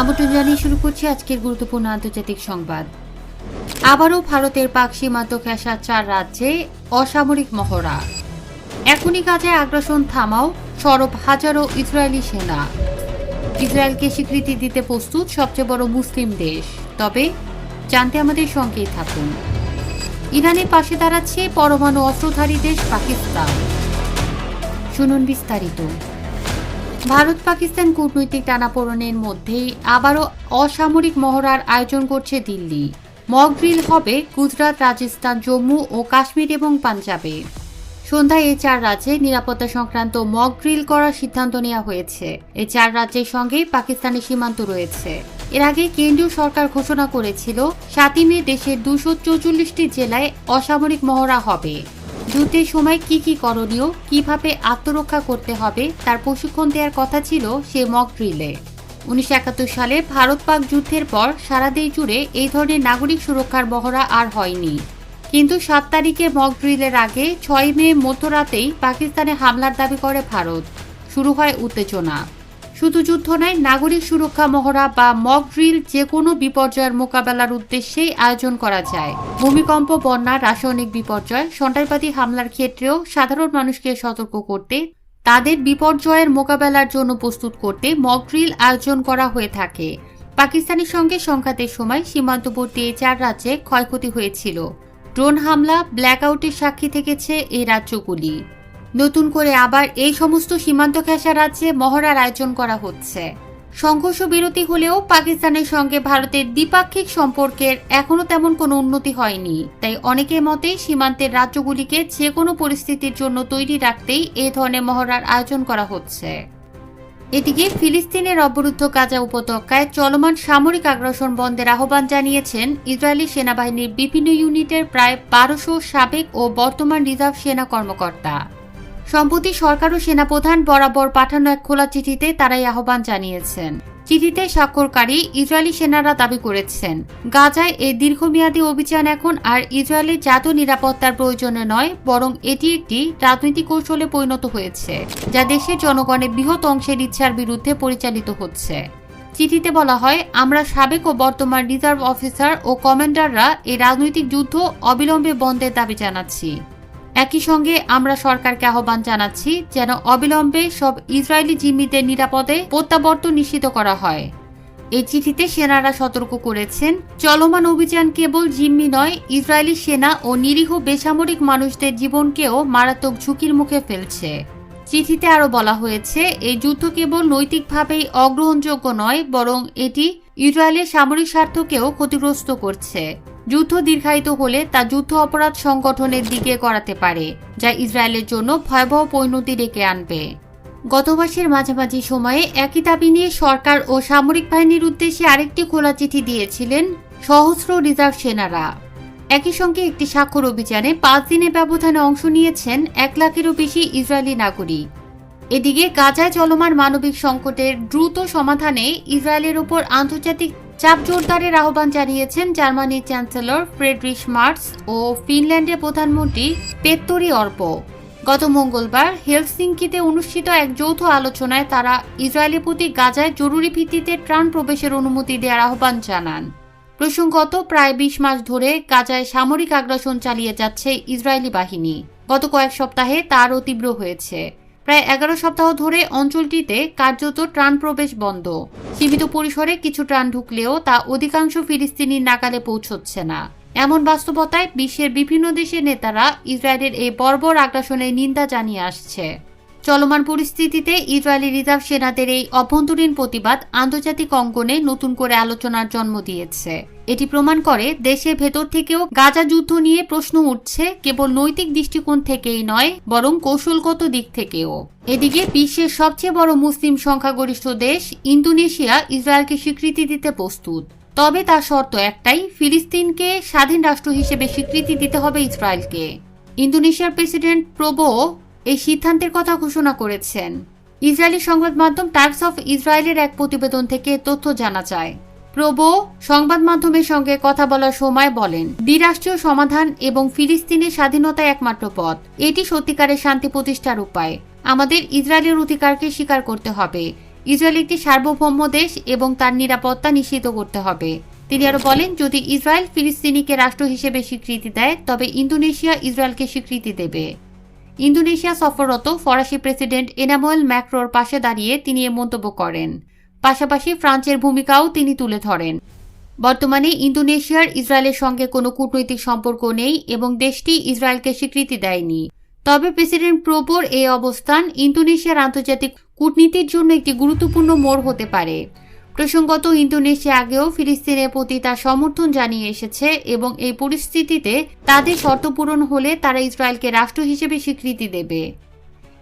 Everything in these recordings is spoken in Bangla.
আমন্ত্রণ জানিয়ে শুরু করছি আজকের গুরুত্বপূর্ণ আন্তর্জাতিক সংবাদ। আবারও ভারতের পাক সীমান্ত ঘেঁষা চার রাজ্যে অসামরিক মহড়া। এখনই গাজায় আগ্রাসন থামাও সরব হাজারো ইসরায়েলি সেনা। ইসরায়েলকে স্বীকৃতি দিতে প্রস্তুত সবচেয়ে বড় মুসলিম দেশ। তবে জানতে আমাদের সঙ্গেই থাকুন। ইরানের পাশে দাঁড়াচ্ছে পরমাণু অস্ত্রধারী দেশ পাকিস্তান। শুনুন বিস্তারিত। ভারত পাকিস্তান কূটনৈতিক টানাপোড়েনের মধ্যেই আবারও অসামরিক মহড়ার আয়োজন করছে দিল্লি। মক ড্রিল হবে গুজরাট, রাজস্থান, জম্মু ও কাশ্মীর এবং পাঞ্জাবে। সন্ধ্যায় এই চার রাজ্যে নিরাপত্তা সংক্রান্ত মক ড্রিল করার সিদ্ধান্ত নেওয়া হয়েছে। এই চার রাজ্যের সঙ্গে পাকিস্তানের সীমান্ত রয়েছে। এর আগে কেন্দ্রীয় সরকার ঘোষণা করেছিল, সাতই মে দেশের দুশো চৌচল্লিশটি জেলায় অসামরিক মহড়া হবে। যুদ্ধের সময় কি কি করণীয়, কীভাবে আত্মরক্ষা করতে হবে, তার প্রশিক্ষণ দেওয়ার কথা ছিল সে মক ড্রিলে উনিশশো একাত্তর সালে ভারত পাক যুদ্ধের পর সারা দেশ জুড়ে এই ধরনের নাগরিক সুরক্ষার মহড়া আর হয়নি। কিন্তু সাত তারিখে মক ড্রিলের আগে ছয় মে মধ্যরাতেই পাকিস্তানে হামলার দাবি করে ভারত। শুরু হয় উত্তেজনা। শুধু যুদ্ধ নয়, নাগরিক সুরক্ষা মহড়া বা মক ড্রিল যে কোনো বিপর্যয়ের মোকাবেলার উদ্দেশ্যেই আয়োজন করা যায়। ভূমিকম্প, বন্যা, রাসায়নিক বিপর্যয়, সন্ত্রাসবাদী হামলার ক্ষেত্রেও সাধারণ মানুষকে সতর্ক করতে, তাদের বিপর্যয়ের মোকাবেলার জন্য প্রস্তুত করতে মক ড্রিল আয়োজন করা হয়ে থাকে। পাকিস্তানের সঙ্গে সংঘাতের সময় সীমান্তবর্তী এই চার রাজ্যে ক্ষয়ক্ষতি হয়েছিল। ড্রোন হামলা, ব্ল্যাকআউটের সাক্ষী থেকেছে এই রাজ্যগুলি। নতুন করে আবার এই সমস্ত সীমান্ত ঘেঁষা রাজ্যে মহড়ার আয়োজন করা হচ্ছে। সংঘর্ষ বিরতি হলেও পাকিস্তানের সঙ্গে ভারতের দ্বিপাক্ষিক সম্পর্কের এখনও তেমন কোনো উন্নতি হয়নি। তাই অনেকের মতে সীমান্তের রাজ্যগুলিকে যে কোনো পরিস্থিতির জন্য তৈরি রাখতেই এ ধরনের মহড়ার আয়োজন করা হচ্ছে। এদিকে ফিলিস্তিনের অবরুদ্ধ গাজা উপত্যকায় চলমান সামরিক আগ্রাসন বন্ধের আহ্বান জানিয়েছেন ইসরায়েলি সেনাবাহিনীর বিভিন্ন ইউনিটের প্রায় বারোশো সাবেক ও বর্তমান রিজার্ভ সেনা কর্মকর্তা। সম্প্রতি সরকার ও সেনাপ্রধান বরাবর পাঠানো এক খোলা চিঠিতে তারাই আহ্বান জানিয়েছেন। চিঠিতে স্বাক্ষরকারী ইসরায়েলি সেনারা দাবি করেছেন, গাজায় এই দীর্ঘমেয়াদী অভিযান এখন আর ইসরায়েলের জাতীয় নিরাপত্তার প্রয়োজনে নয়, বরং এটি একটি রাজনৈতিক কৌশলে পরিণত হয়েছে, যা দেশের জনগণের বৃহৎ অংশের ইচ্ছার বিরুদ্ধে পরিচালিত হচ্ছে। চিঠিতে বলা হয়, আমরা সাবেক ও বর্তমান রিজার্ভ অফিসার ও কমান্ডাররা এই রাজনৈতিক যুদ্ধ অবিলম্বে বন্ধের দাবি জানাচ্ছি। একই সঙ্গে আমরা সরকারকে আহ্বান জানাচ্ছি যেন অবিলম্বে সব ইসরায়েলি জিম্মিদের নিরাপদে প্রত্যাবর্তন নিশ্চিত করা হয়। এই চিঠিতে সেনারা সতর্ক করেছেন, চলমান অভিযান কেবল জিম্মি নয়, ইসরায়েলি সেনা ও নিরীহ বেসামরিক মানুষদের জীবনকেও মারাত্মক ঝুঁকির মুখে ফেলছে। চিঠিতে আরও বলা হয়েছে, এই যুদ্ধ কেবল নৈতিকভাবেই অগ্রহণযোগ্য নয়, বরং এটি ইসরায়েলের সামরিক স্বার্থকেও ক্ষতিগ্রস্ত করছে। যুদ্ধ দীর্ঘায়িত হলে তা যুদ্ধ অপরাধ সংগঠনের দিকে করাতে পারে, যা ইসরায়েলের জন্য ভয়াবহ পরিণতি ডেকে আনবে। গত মাসের মাঝামাঝি সময়ে একই দাবি নিয়ে সরকার ও সামরিক বাহিনীর উদ্দেশ্যে আরেকটি খোলা চিঠি দিয়েছিলেন সহস্র রিজার্ভ সেনারা। একই সঙ্গে একটি স্বাক্ষর অভিযানে পাঁচ দিনের ব্যবধানে অংশ নিয়েছেন এক লাখেরও বেশি ইসরায়েলি নাগরিক। এদিকে গাজায় চলমান মানবিক সংকটের দ্রুত সমাধানে ইসরায়েলের ওপর আন্তর্জাতিক চাপ জোরদারের আহ্বান জানিয়েছেন জার্মানির চ্যান্সেলর ফ্রেডরিশ মার্স ও ফিনল্যান্ডের প্রধানমন্ত্রী পেত্তরি অর্প। গত মঙ্গলবার হেলসিঙ্কিতে অনুষ্ঠিত এক যৌথ আলোচনায় তারা ইসরায়েলের প্রতি গাজায় জরুরি ভিত্তিতে ত্রাণ প্রবেশের অনুমতি দেওয়ার আহ্বান জানান। প্রসঙ্গত, প্রায় বিশ মাস ধরে গাজায় সামরিক আগ্রাসন চালিয়ে যাচ্ছে ইসরায়েলি বাহিনী। গত কয়েক সপ্তাহে তারও তীব্র হয়েছে। প্রায় এগারো সপ্তাহ ধরে অঞ্চলটিতে কার্যত ত্রাণ প্রবেশ বন্ধ। সীমিত পরিসরে কিছু ত্রাণ ঢুকলেও তা অধিকাংশ ফিলিস্তিনির নাগালে পৌঁছচ্ছে না। এমন বাস্তবতায় বিশ্বের বিভিন্ন দেশের নেতারা ইসরায়েলের এই বর্বর আগ্রাসনের নিন্দা জানিয়ে আসছে। চলমান পরিস্থিতিতে ইসরায়েলি রিজার্ভ সেনাদের এই অভ্যন্তরীণ প্রতিবাদ আন্তর্জাতিক অঙ্গনে নতুন করে আলোচনার জন্ম দিয়েছে। এটি প্রমাণ করে দেশের ভেতর থেকেও গাজা যুদ্ধ নিয়ে প্রশ্ন উঠছে, কেবল নৈতিক দৃষ্টিকোণ থেকেই নয়, বরং কৌশলগত দিক থেকেও। এদিকে বিশ্বের সবচেয়ে বড় মুসলিম সংখ্যাগরিষ্ঠ দেশ ইন্দোনেশিয়া ইসরায়েলকে স্বীকৃতি দিতে প্রস্তুত। তবে তার শর্ত একটাই, ফিলিস্তিনকে স্বাধীন রাষ্ট্র হিসেবে স্বীকৃতি দিতে হবে ইসরায়েলকে। ইন্দোনেশিয়ার প্রেসিডেন্ট প্রবো এই সিদ্ধান্তের কথা ঘোষণা করেছেন। ইসরায়েলি সংবাদ মাধ্যম টাইমস অফ ইসরায়েলের এক প্রতিবেদন থেকে তথ্য জানা যায়। প্রবো সংবাদ মাধ্যমের সঙ্গে কথা বলার সময় বলেন, দ্বিরাষ্ট্রীয় সমাধান এবং ফিলিস্তিনের স্বাধীনতা একমাত্র পথ। এটি সত্যিকারের শান্তি প্রতিষ্ঠার উপায়। আমাদের ইসরায়েলের অধিকারকে স্বীকার করতে হবে। ইসরায়েল একটি সার্বভৌম দেশ এবং তার নিরাপত্তা নিশ্চিত করতে হবে। তিনি আরও বলেন, যদি ইসরায়েল ফিলিস্তিনিকে রাষ্ট্র হিসেবে স্বীকৃতি দেয়, তবে ইন্দোনেশিয়া ইসরায়েলকে স্বীকৃতি দেবে। ইন্দোনেশিয়া সফররত ফরাসি প্রেসিডেন্ট এনামুয়েল ম্যাক্রোর পাশে দাঁড়িয়ে তিনি এ মন্তব্য করেন। পাশাপাশি ফ্রান্সের ভূমিকাও তিনি তুলে ধরেন। বর্তমানে ইন্দোনেশিয়ার ইসরায়েলের সঙ্গে কোনো কূটনৈতিক সম্পর্ক নেই এবং দেশটি ইসরায়েলকে স্বীকৃতি দেয়নি। তবে প্রেসিডেন্ট প্রোবোর এই অবস্থান ইন্দোনেশিয়ার আন্তর্জাতিক কূটনীতির জন্য একটি গুরুত্বপূর্ণ মোড় হতে পারে। প্রসঙ্গত, ইন্দোনেশিয়া আগেও ফিলিস্তিনের প্রতি তার সমর্থন জানিয়ে এসেছে এবং এই পরিস্থিতিতে তাদের শর্ত পূরণ হলে তারা ইসরায়েলকে রাষ্ট্র হিসেবে স্বীকৃতি দেবে।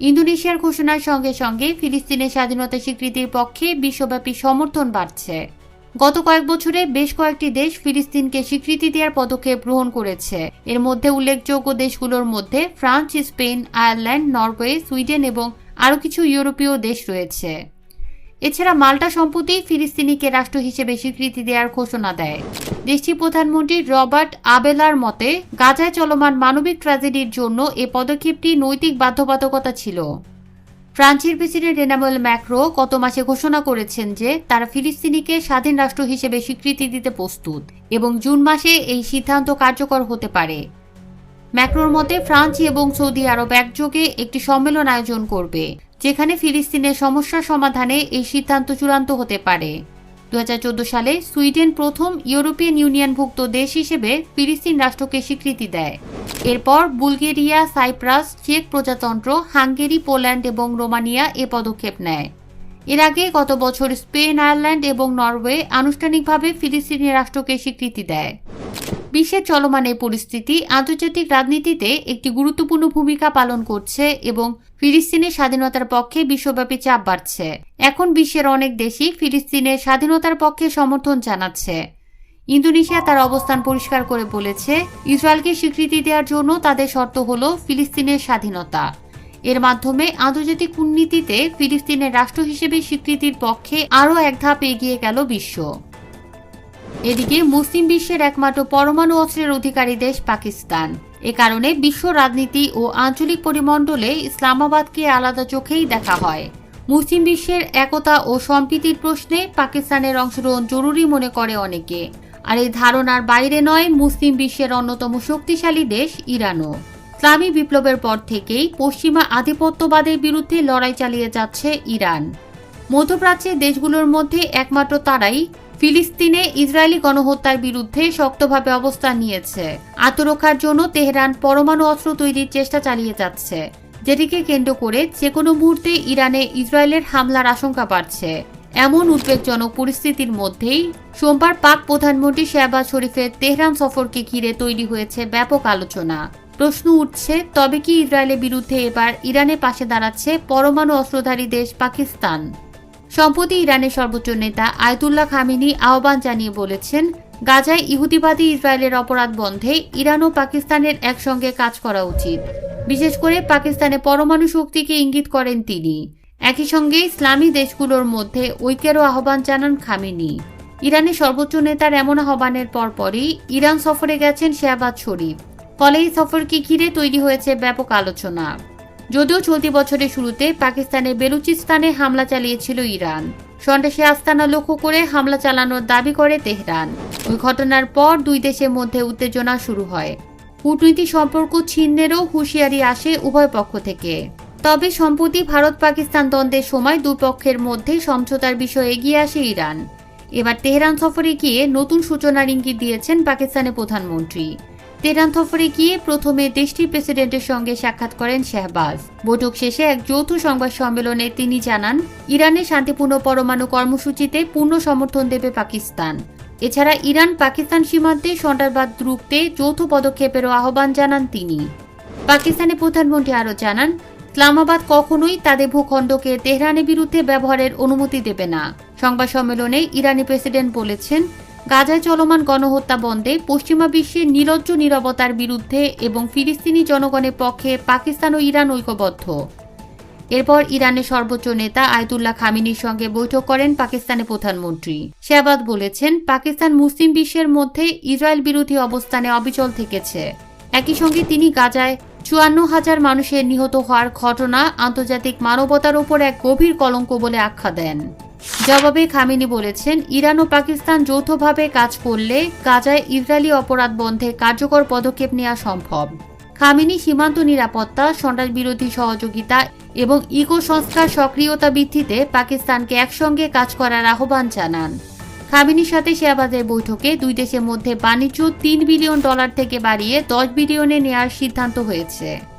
ইন্দোনেশিয়ার ঘোষণার সঙ্গে সঙ্গে ফিলিস্তিনের স্বাধীনতা স্বীকৃতির পক্ষে বিশ্বব্যাপী সমর্থন বাড়ছে। গত কয়েক বছরে বেশ কয়েকটি দেশ ফিলিস্তিনকে স্বীকৃতি দেওয়ার পদক্ষেপ গ্রহণ করেছে। এর মধ্যে উল্লেখযোগ্য দেশগুলোর মধ্যে France, Spain, Ireland, Norway, Sweden এবং আরও কিছু ইউরোপীয় দেশ রয়েছে। এছাড়া মাল্টা সম্প্রতি ফিলিস্তিনিকে রাষ্ট্র হিসেবে স্বীকৃতি দেওয়ার ঘোষণা দেয়। দেশটির প্রধানমন্ত্রী রবার্ট আবেলার মতে, গাজায় চলমান মানবিক ট্র্যাজেডির জন্য এ পদক্ষেপটি নৈতিক বাধ্যবাধকতা ছিল। ফ্রান্সের প্রেসিডেন্ট এনামুয়েল ম্যাক্রো গত মাসে ঘোষণা করেছেন যে, তারা ফিলিস্তিনিকে স্বাধীন রাষ্ট্র হিসেবে স্বীকৃতি দিতে প্রস্তুত এবং জুন মাসে এই সিদ্ধান্ত কার্যকর হতে পারে। ম্যাক্রোর মতে, ফ্রান্স এবং সৌদি আরব একযোগে একটি সম্মেলন আয়োজন করবে। যেখানে ফিলিস্তিনের সমস্যা সমাধানে এই সিদ্ধান্ত চূড়ান্ত হতে পারে। দু হাজার চোদ্দ সালে সুইডেন প্রথম ইউরোপিয়ান ইউনিয়নভুক্ত দেশ হিসেবে ফিলিস্তিন রাষ্ট্রকে স্বীকৃতি দেয়। এরপর বুলগেরিয়া, সাইপ্রাস, চেক প্রজাতন্ত্র, হাঙ্গেরি, পোল্যান্ড এবং রোমানিয়া এ পদক্ষেপ নেয়। এর আগে গত বছর স্পেন, আয়ারল্যান্ড এবং নরওয়ে আনুষ্ঠানিকভাবে ফিলিস্তিনি রাষ্ট্রকে স্বীকৃতি দেয়। বিশ্বের চলমান এই পরিস্থিতি আন্তর্জাতিক রাজনীতিতে একটি গুরুত্বপূর্ণ ভূমিকা পালন করছে এবং ফিলিস্তিনের স্বাধীনতার পক্ষে বিশ্বব্যাপী চাপ বাড়ছে। এখন বিশ্বের অনেক দেশই ফিলিস্তিনের স্বাধীনতার পক্ষে সমর্থন জানাচ্ছে। ইন্দোনেশিয়া তার অবস্থান পরিষ্কার করে বলেছে, ইসরায়েলকে স্বীকৃতি দেওয়ার জন্য তাদের শর্ত হল ফিলিস্তিনের স্বাধীনতা। এর মাধ্যমে আন্তর্জাতিক কূটনীতিতে ফিলিস্তিনের রাষ্ট্র হিসেবে স্বীকৃতির পক্ষে আরও এক ধাপ এগিয়ে গেল বিশ্ব। এদিকে মুসলিম বিশ্বের একমাত্র পরমাণু অস্ত্রের অধিকারী দেশ পাকিস্তান। এ কারণে বিশ্ব রাজনীতি ও আঞ্চলিক পরিমণ্ডলে ইসলামাবাদকে আলাদা চোখেই দেখা হয়। মুসলিম বিশ্বের একতা ও সম্প্রীতির প্রশ্নে পাকিস্তানের অংশগ্রহণ জরুরি মনে করে অনেকে। আর এই ধারণার বাইরে নয় মুসলিম বিশ্বের অন্যতম শক্তিশালী দেশ ইরানও। ইসলামী বিপ্লবের পর থেকেই পশ্চিমা আধিপত্যবাদের বিরুদ্ধে লড়াই চালিয়ে যাচ্ছে ইরান। মধ্যপ্রাচ্যের দেশগুলোর মধ্যে একমাত্র তারাই ফিলিস্তিনে ইসরায়েলি গণহত্যার বিরুদ্ধে শক্তভাবে অবস্থান নিয়েছে। আত্মরক্ষার জন্য তেহরান পরমাণু অস্ত্র তৈরির চেষ্টা চালিয়ে যাচ্ছে, যেটিকে কেন্দ্র করে যে কোনো মুহূর্তে ইরানে ইসরায়েলের হামলার আশঙ্কা বাড়ছে। এমন উদ্বেগজনক পরিস্থিতির মধ্যেই সোমবার পাক প্রধানমন্ত্রী শেহবাজ শরীফের তেহরান সফরকে ঘিরে তৈরি হয়েছে ব্যাপক আলোচনা। প্রশ্ন উঠছে, তবে কি ইসরায়েলের বিরুদ্ধে এবার ইরানের পাশে দাঁড়াচ্ছে পরমাণু অস্ত্রধারী দেশ পাকিস্তান? সম্প্রতি ইরানের সর্বোচ্চ নেতা আয়তুল্লাহ খামিনি আহ্বান জানিয়ে বলেছেন, গাজায় ইহুদিবাদী ইসরায়েলের অপরাধ বন্ধে ইরান ও পাকিস্তানের একসঙ্গে কাজ করা উচিত। বিশেষ করে পাকিস্তানে পরমাণু শক্তিকে ইঙ্গিত করেন তিনি। একই সঙ্গে ইসলামী দেশগুলোর মধ্যে ঐক্যেরও আহ্বান জানান খামিনি। ইরানের সর্বোচ্চ নেতার এমন আহ্বানের পরপরই ইরান সফরে গেছেন শেহবাজ শরীফ। ফলে এই সফরকে ঘিরে তৈরি হয়েছে ব্যাপক আলোচনা। যদিও চলতি বছরের শুরুতে পাকিস্তানের বেলুচিস্তানে হামলা চালিয়েছিল ইরান। সন্ত্রাসী আস্তানা লক্ষ্য করে হামলা চালানোর দাবি করে তেহরান। ওই ঘটনার পর দুই দেশের মধ্যে উত্তেজনা শুরু হয়। কূটনীতি সম্পর্ক ছিন্নেরও হুঁশিয়ারি আসে উভয় পক্ষ থেকে। তবে সম্প্রতি ভারত পাকিস্তান দ্বন্দ্বের সময় দুই পক্ষের মধ্যে সমঝোতার বিষয়ে এগিয়ে আসে ইরান। এবার তেহরান সফরে গিয়ে নতুন সূচনার ইঙ্গিত দিয়েছেন পাকিস্তানের প্রধানমন্ত্রী। তেহরান সফরে গিয়ে প্রথমে দেশটির প্রেসিডেন্টের সঙ্গে সাক্ষাৎ করেন শাহবাজ। বৈঠক শেষে এক যৌথ সংবাদ সম্মেলনে তিনি জানান ইরানের শান্তিপূর্ণ পরমাণু কর্মসূচিতে পূর্ণ সমর্থন দেবে পাকিস্তান। এছাড়া ইরান পাকিস্তান সীমান্তে সন্ত্রাসবাদ রুখতে যৌথ পদক্ষেপেরও আহ্বান জানান তিনি। পাকিস্তানের প্রধানমন্ত্রী আরও জানান, ইসলামাবাদ কখনোই তাদের ভূখণ্ডকে তেহরানের বিরুদ্ধে ব্যবহারের অনুমতি দেবে না। সংবাদ সম্মেলনে ইরানি প্রেসিডেন্ট বলেছেন গাজায় চলমান গণহত্যা বন্ধে পশ্চিমা বিশ্বের নির্লজ্জ নিরবতার বিরুদ্ধে এবং ফিলিস্তিনি জনগণের পক্ষে পাকিস্তান ও ইরান ঐক্যবদ্ধ। এরপর ইরানের সর্বোচ্চ নেতা আয়তুল্লাহ খামিনির সঙ্গে বৈঠক করেন পাকিস্তানের প্রধানমন্ত্রী। শেহবাজ বলেছেন, পাকিস্তান মুসলিম বিশ্বের মধ্যে ইসরায়েল বিরোধী অবস্থানে অবিচল থেকেছে। একই সঙ্গে তিনি গাজায় চুয়ান্ন হাজার মানুষের নিহত হওয়ার ঘটনা আন্তর্জাতিক মানবতার ওপর এক গভীর কলঙ্ক বলে আখ্যা দেন। জবাবে খামিনি বলেছেন, ইরান ও পাকিস্তান যৌথভাবে কাজ করলে গাজায় ইসরায়েলি অপরাধ বন্ধে কার্যকর পদক্ষেপ নেওয়া সম্ভব। খামিনি সীমান্ত নিরাপত্তা, সন্ত্রাস বিরোধী সহযোগিতা এবং ইকো সংস্কার সক্রিয়তা বৃদ্ধিতে পাকিস্তানকে একসঙ্গে কাজ করার আহ্বান জানান। খামিনির সাথে শেয়াবাজের বৈঠকে দুই দেশের মধ্যে বাণিজ্য তিন বিলিয়ন ডলার থেকে বাড়িয়ে দশ বিলিয়নে নেওয়ার সিদ্ধান্ত হয়েছে।